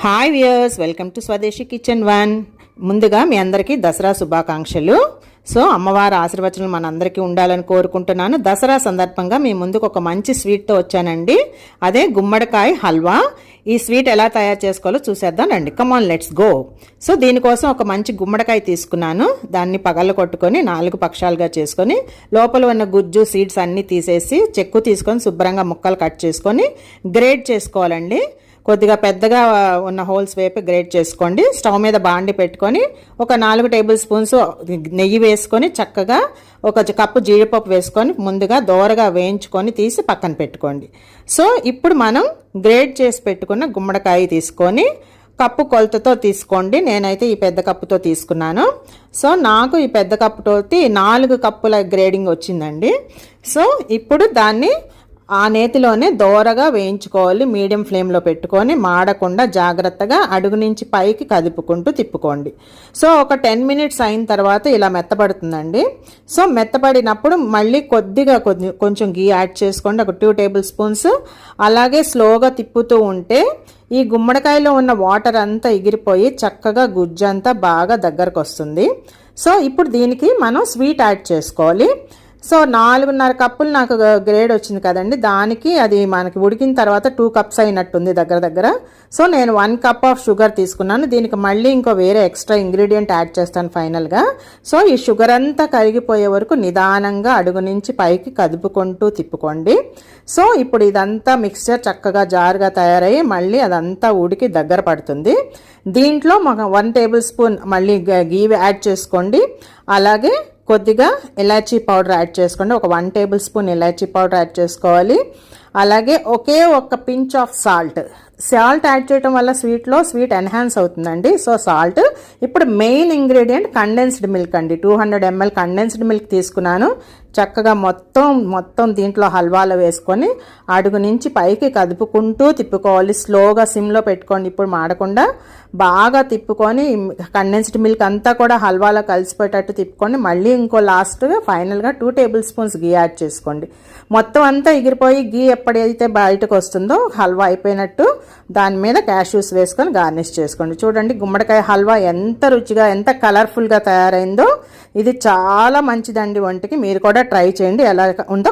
Hi viewers welcome to Swadeshi kitchen one ముందుగా మీ అందరికీ దసరా శుభాకాంక్షలు. సో అమ్మవారి ఆశీర్వచనలు మనందరికీ ఉండాలని కోరుకుంటున్నాను. దసరా సందర్భంగా మీ ముందుకు ఒక మంచి స్వీట్తో వచ్చానండి. అదే గుమ్మడికాయ హల్వా. ఈ స్వీట్ ఎలా తయారు చేసుకోవాలో చూసేద్దాం రండి. కమాన్ లెట్స్ గో సో దీనికోసం ఒక మంచి గుమ్మడికాయ తీసుకున్నాను. దాన్ని పగలు కొట్టుకొని నాలుగు పక్షాలుగా చేసుకొని లోపల ఉన్న గుజ్జు సీడ్స్ అన్నీ తీసేసి చెక్కు తీసుకొని శుభ్రంగా ముక్కలు కట్ చేసుకొని గ్రేడ్ చేసుకోవాలండి. కొద్దిగా పెద్దగా ఉన్న హోల్స్ వేపి గ్రేట్ చేసుకోండి. స్టవ్ మీద బాండి పెట్టుకొని ఒక నాలుగు టేబుల్ స్పూన్స్ నెయ్యి వేసుకొని చక్కగా ఒక కప్పు జీడిపప్పు వేసుకొని ముందుగా దోరగా వేయించుకొని తీసి పక్కన పెట్టుకోండి. సో ఇప్పుడు మనం గ్రేట్ చేసి పెట్టుకున్న గుమ్మడికాయ తీసుకొని కప్పు కొలతతో తీసుకోండి. నేనైతే ఈ పెద్ద కప్పుతో తీసుకున్నాను. సో నాకు ఈ పెద్ద కప్పుతో నాలుగు కప్పుల గ్రేడింగ్ వచ్చిందండి. సో ఇప్పుడు దాన్ని ఆ నేతిలోనే దోరగా వేయించుకోవాలి మీడియం ఫ్లేమ్లో పెట్టుకొని మాడకుండా జాగ్రత్తగా అడుగు నుంచి పైకి కదుపుకుంటూ తిప్పుకోండి. సో ఒక టెన్ మినిట్స్ అయిన తర్వాత ఇలా మెత్తబడుతుందండి. సో మెత్తబడినప్పుడు మళ్ళీ కొద్దిగా కొంచెం గీ యాడ్ చేసుకోండి ఒక టూ టేబుల్ స్పూన్స్. అలాగే స్లోగా తిప్పుతూ ఉంటే ఈ గుమ్మడికాయలో ఉన్న వాటర్ అంతా ఎగిరిపోయి చక్కగా గుజ్జంతా బాగా దగ్గరకు వస్తుంది సో ఇప్పుడు దీనికి మనం స్వీట్ యాడ్ చేసుకోవాలి. సో నాలుగున్నర కప్పులు నాకు గ్రేడ్ వచ్చింది కదండి. దానికి అది మనకి ఉడికిన తర్వాత టూ కప్స్ అయినట్టుంది దగ్గర దగ్గర. సో నేను వన్ కప్ ఆఫ్ షుగర్ తీసుకున్నాను. దీనికి మళ్ళీ ఇంకో వేరే ఎక్స్ట్రా ఇంగ్రీడియంట్ యాడ్ చేస్తాను ఫైనల్గా సో ఈ షుగర్ అంతా కరిగిపోయే వరకు నిదానంగా అడుగు నుంచి పైకి కదుపుకుంటూ తిప్పుకోండి. సో ఇప్పుడు ఇదంతా మిక్స్చర్ చక్కగా జారుగా తయారయ్యి మళ్ళీ అదంతా ఉడికి దగ్గర పడుతుంది. దీంట్లో మాకు వన్ టేబుల్ స్పూన్ మళ్ళీ గీ యాడ్ చేసుకోండి. అలాగే కొద్దిగా ఇలాచీ పౌడర్ యాడ్ చేసుకోండి. ఒక వన్ టేబుల్ స్పూన్ ఇలాచీ పౌడర్ యాడ్ చేసుకోవాలి. అలాగే ఒకే ఒక pinch of salt. Salt add చేయడం వల్ల స్వీట్లో స్వీట్ ఎన్హాన్స్ అవుతుందండి. So salt. ఇప్పుడు మెయిన్ ఇంగ్రీడియంట్ కండెన్స్డ్ మిల్క్ అండి. Two hundred ML condensed milk తీసుకున్నాను. చక్కగా మొత్తం మొత్తం దీంట్లో హల్వాలో వేసుకొని అడుగు నుంచి పైకి కదుపుకుంటూ తిప్పుకోవాలి. స్లోగా సిమ్లో పెట్టుకోండి. ఇప్పుడు మాడకుండా బాగా తిప్పుకొని కండెన్స్డ్ మిల్క్ అంతా కూడా హల్వాలో కలిసిపోయేటట్టు తిప్పుకొని మళ్ళీ ఇంకో లాస్ట్గా ఫైనల్గా టూ టేబుల్ స్పూన్స్ గీ యాడ్ చేసుకోండి. మొత్తం అంతా ఎగిరిపోయి గీ ఎప్పుడైతే బయటకు వస్తుందో హల్వా అయిపోయినట్టు దాని మీద క్యాష్యూస్ వేసుకొని గార్నిష్ చేసుకోండి. చూడండి గుమ్మడికాయ హల్వా ఎంత రుచిగా ఎంత కలర్ఫుల్గా తయారైందో. ఇది చాలా మంచిదండి వంటికి. మీరు కూడా ట్రై చేయండి ఎలా ఉందో